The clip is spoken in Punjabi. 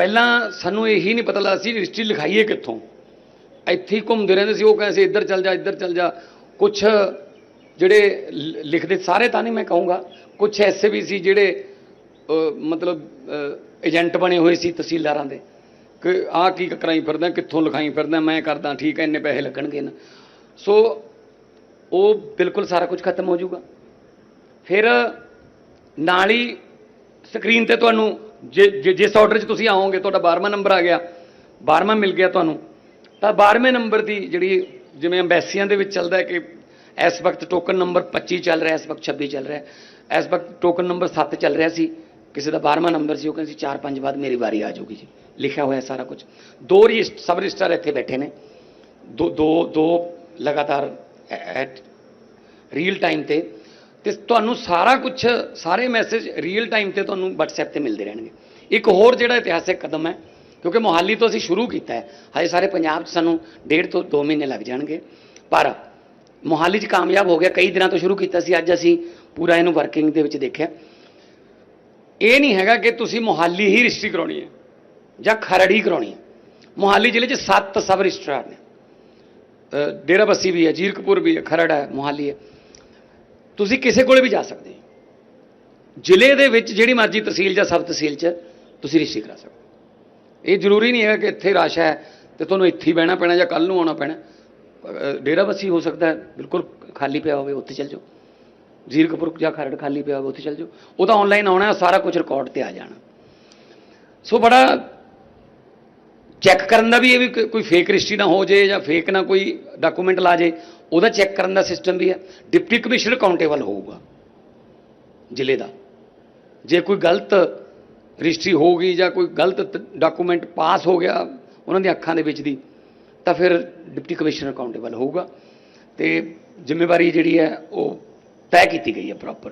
ਪਹਿਲਾਂ ਸਾਨੂੰ ਇਹੀ ਨਹੀਂ ਪਤਾ ਲੱਗਦਾ ਸੀ ਰਜਿਸਟਰੀ ਲਿਖਾਈਏ ਕਿੱਥੋਂ। ਇੱਥੇ ਹੀ ਘੁੰਮਦੇ ਰਹਿੰਦੇ ਸੀ, ਉਹ ਕਹਿੰਦੇ ਸੀ, ਇੱਧਰ ਚੱਲ ਜਾ, ਇੱਧਰ ਚੱਲ ਜਾ। ਕੁਝ ਜਿਹੜੇ ਲ- ਲਿਖਦੇ ਸਾਰੇ ਤਾਂ ਨਹੀਂ ਮੈਂ ਕਹੂੰਗਾ। ਕੁਝ ਐਸੇ ਵੀ ਸੀ ਜਿਹੜੇ ਮਤਲਬ ਏਜੰਟ ਬਣੇ ਹੋਏ ਸੀ ਤਹਿਸੀਲਦਾਰਾਂ ਦੇ। ਕਿ ਆਹ ਕੀ ਕਰਾਈ ਫਿਰਦਾ, ਕਿੱਥੋਂ ਲਿਖਾਈ ਫਿਰਦਾ, ਮੈਂ ਕਰਦਾ, ਠੀਕ ਹੈ, ਇੰਨੇ ਪੈਸੇ ਲੱਗਣਗੇ ਨਾ। ਸੋ, ਉਹ ਬਿਲਕੁਲ ਸਾਰਾ ਕੁਝ ਖਤਮ ਹੋ ਜਾਊਗਾ। ਫਿਰ, ਨਾਲ ਹੀ ਸਕਰੀਨ ਤੇ ਤੁਹਾਨੂੰ ਜੇ- ਜੇ- ਜਿਸ ਆਰਡਰ 'ਚ ਤੁਸੀਂ ਆਓਗੇ, ਤੁਹਾਡਾ 12ਵਾਂ ਨੰਬਰ ਆ ਗਿਆ 12ਵਾਂ ਮਿਲ ਗਿਆ ਤੁਹਾਨੂੰ, ਤਾਂ 12ਵੇਂ ਨੰਬਰ ਦੀ ਜਿਹੜੀ ਜਿਵੇਂ ਐਮਬੈਸੀਆਂ ਦੇ ਵਿੱਚ ਚੱਲਦਾ ਹੈ ਕਿ ਇਸ ਵਕਤ ਟੋਕਨ ਨੰਬਰ 25 ਚੱਲ ਰਿਹਾ, ਇਸ ਵਕਤ 26 ਚੱਲ ਰਿਹਾ, ਇਸ ਵਕਤ ਟੋਕਨ ਨੰਬਰ 7 ਚੱਲ ਰਿਹਾ ਸੀ, ਕਿਸੇ ਦਾ 12ਵਾਂ ਨੰਬਰ ਸੀ, ਉਹ ਕਹਿੰਦੇ ਸੀ 4-5 ਬਾਅਦ ਮੇਰੀ ਵਾਰੀ ਆ ਜਾਊਗੀ ਜੀ, ਲਿਖਿਆ ਹੋਇਆ ਸਾਰਾ ਕੁਝ ਦੋ ਰਜਿਸਟ ਸਬ ਰਜਿਸਟਰ ਇੱਥੇ ਬੈਠੇ ਨੇ, ਦੋ ਦੋ ਦੋ ਲਗਾਤਾਰ ਐਟ ਰੀਅਲ ਟਾਈਮ ਤੇ ਤੇ ਤੁਹਾਨੂੰ ਸਾਰਾ ਕੁਝ ਸਾਰੇ ਮੈਸੇਜ ਰੀਅਲ ਟਾਈਮ ਤੇ ਤੁਹਾਨੂੰ WhatsApp ਤੇ ਮਿਲਦੇ ਰਹਿਣਗੇ। ਇੱਕ ਹੋਰ ਜਿਹੜਾ ਇਤਿਹਾਸਿਕ ਕਦਮ ਹੈ, ਕਿਉਂਕਿ ਮੋਹਾਲੀ ਤੋਂ ਅਸੀਂ ਸ਼ੁਰੂ ਕੀਤਾ ਹੈ ਹਜੇ ਸਾਰੇ ਪੰਜਾਬ 'ਚ ਸਾਨੂੰ ਡੇਢ ਤੋਂ 2 ਮਹੀਨੇ ਲੱਗ ਜਾਣਗੇ। ਪਰ ਮੋਹਾਲੀ 'ਚ ਕਾਮਯਾਬ ਹੋ ਗਿਆ, ਕਈ ਦਿਨਾਂ ਤੋਂ ਸ਼ੁਰੂ ਕੀਤਾ ਸੀ, ਅੱਜ ਅਸੀਂ ਪੂਰਾ ਇਹਨੂੰ ਵਰਕਿੰਗ ਦੇ ਵਿੱਚ ਦੇਖਿਆ। ਇਹ ਨਹੀਂ ਹੈਗਾ ਕਿ ਤੁਸੀਂ ਮੋਹਾਲੀ ਹੀ ਰਜਿਸਟਰੀ ਕਰਾਉਣੀ ਹੈ, ਜਾਂ ਖਰੜ ਹੀ ਕਰਾਉਣੀ ਹੈ। ਮੋਹਾਲੀ ਜ਼ਿਲ੍ਹੇ 'ਚ 7 ਸਬ ਰਜਿਸਟਰਾਰ ਨੇ ਡੇਰਾਬੱਸੀ ਵੀ ਹੈ ਜੀਰਕਪੁਰ ਵੀ ਹੈ, ਖਰੜ ਹੈ, ਮੋਹਾਲੀ ਹੈ। ਤੁਸੀਂ ਕਿਸੇ ਕੋਲੇ ਵੀ ਜਾ ਸਕਦੇ ਹੋ। ਜ਼ਿਲ੍ਹੇ ਦੇ ਵਿੱਚ ਜਿਹੜੀ ਮਰਜ਼ੀ ਤਹਿਸੀਲ ਜਾਂ ਸਬ ਤਹਿਸੀਲ 'ਚ ਤੁਸੀਂ ਰਜਿਸਟਰੀ ਕਰਾ ਸਕਦੇ ਹੋ। ਇਹ ਜ਼ਰੂਰੀ ਨਹੀਂ ਹੈ ਕਿ ਇੱਥੇ ਰਸ਼ ਹੈ ਤੇ ਤੁਹਾਨੂੰ ਇੱਥੇ ਹੀ ਬਹਿਣਾ ਪੈਣਾ ਜਾਂ ਕੱਲ ਨੂੰ ਆਉਣਾ ਪੈਣਾ। ਅ, ਡੇਰਾ ਬੱਸੀ ਹੋ ਸਕਦਾ ਬਿਲਕੁਲ ਖਾਲੀ ਪਿਆ ਹੋਵੇ ਉੱਥੇ ਚੱਲ ਜਾਓ। ਜੀਰਕਪੁਰ ਜਾਂ ਖਰੜ ਖਾਲੀ ਪਿਆ ਹੋਵੇ ਉੱਥੇ ਚੱਲ ਜਾਓ। ਉਹ ਤਾਂ ਆਨਲਾਈਨ ਆਉਣਾ ਸਾਰਾ ਕੁਝ ਰਿਕਾਰਡ ਤੇ ਆ ਜਾਣਾ। ਸੋ ਬੜਾ ਚੈੱਕ ਕਰਨ ਦਾ ਵੀ ਇਹ ਵੀ ਕੋਈ- ਫੇਕ ਰਜਿਸਟਰੀ ਨਾ ਹੋ ਜੇ ਜਾਂ ਫੇਕ ਨਾ ਕੋਈ ਡਾਕੂਮੈਂਟ ਲਾ ਜੇ, ਉਹਦਾ ਚੈੱਕ ਕਰਨ ਦਾ ਸਿਸਟਮ ਵੀ ਹੈ। ਡਿਪਟੀ ਕਮਿਸ਼ਨਰ ਅਕਾਊਂਟੇਬਲ ਹੋਊਗਾ ਜ਼ਿਲ੍ਹੇ ਦਾ। ਜੇ ਕੋਈ ਗਲਤ ਰਜਿਸਟਰੀ ਹੋ ਗਈ ਜਾਂ ਕੋਈ ਗਲਤ ਡਾਕੂਮੈਂਟ ਪਾਸ ਹੋ ਗਿਆ ਉਹਨਾਂ ਦੀਆਂ ਅੱਖਾਂ ਦੇ ਵਿੱਚ ਦੀ, ਤਾਂ ਫਿਰ ਡਿਪਟੀ ਕਮਿਸ਼ਨਰ ਅਕਾਊਂਟੇਬਲ ਹੋਊਗਾ। ਤੇ ਜ਼ਿੰਮੇਵਾਰੀ ਜਿਹੜੀ ਹੈ ਉਹ ਤੈਅ ਕੀਤੀ ਗਈ ਹੈ ਪ੍ਰੋਪਰ